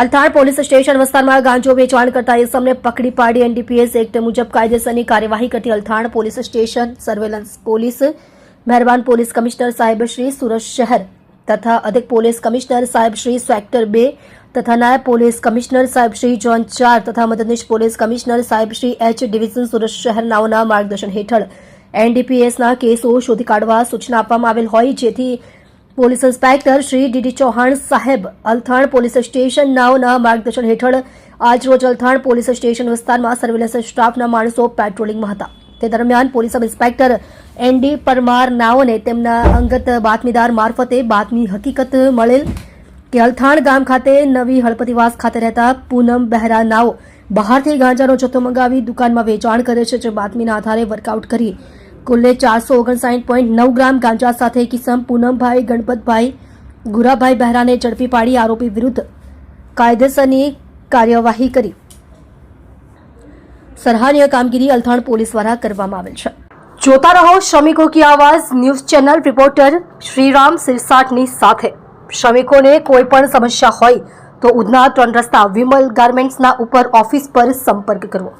Althan police station વિસ્તારમાં ગાંજો વેચાણ કરતા ઇસમને પકડી પાડી એનડીપીએસ એક્ટ મુજબ કાયદેસરની કાર્યવાહી કરતી Althan police station surveillance police, મહેરબાન પોલીસ કમિશનર સાહેબ શ્રી સુરત શહેર તથા અધિક પોલીસ કમિશનર સાહેબ શ્રી સેક્ટર બે તથા નાયબ પોલીસ કમિશનર સાહેબ શ્રી જોન ચાર તથા મદદનીશ પોલીસ કમિશનર સાહેબ શ્રી એચ ડિવિઝન સુરત શહેરનાઓના માર્ગદર્શન હેઠળ એનડીપીએસના કેસો શોધી કાઢવા સૂચના આપવામાં આવેલ હોય જેથી police inspector Shri D D Chauhan સાહેબ અલથાણ પોલીસ સ્ટેશન નાઓના માર્ગદર્શન હેઠળ આજરોજ અલથાણ પોલીસ સ્ટેશન વિસ્તારમાં સર્વેલન્સ સ્ટાફના માણસો પેટ્રોલિંગમાં હતા. તે દરમિયાન police sub inspector N D Parmar નાઓને તેમના અંગત બાતમીદાર મારફતે બાતમી હકીકત મળેલ કે અલથાણ ગામ ખાતે નવી હળપતિવાસ ખાતે રહેતા પૂનમ બહેરા નાઓ બહારથી ગાંજાનો જથ્થો મંગાવી દુકાનમાં વેચાણ કરે છે જે બાતમીના આધારે વર્કઆઉટ કરી કુલ્લે ચારસો ઓગણસાઠ પોઈન્ટ નવ ગ્રામ ગાંજા સાથે કિસમ પૂનમભાઈ, ગણપતભાઈ, ગુરાભાઈ બહેરાને ઝડપી પાડી આરોપી વિરુદ્ધ કાયદેસરની કાર્યવાહી કરી. સરાહનીય કામગીરી અલથાણ પોલીસ દ્વારા કરવામાં આવેલ છે. જોતા રહો શ્રમિકો કી આવાજ ન્યૂઝ ચેનલ રિપોર્ટર શ્રીરામ સિરસાટની સાથે. શ્રમિકોને કોઈ પણ સમસ્યા હોય તો ઉધના ત્રણ રસ્તા વિમલ ગાર્મેન્ટ્સના ઉપર ઓફિસ પર સંપર્ક કરવો.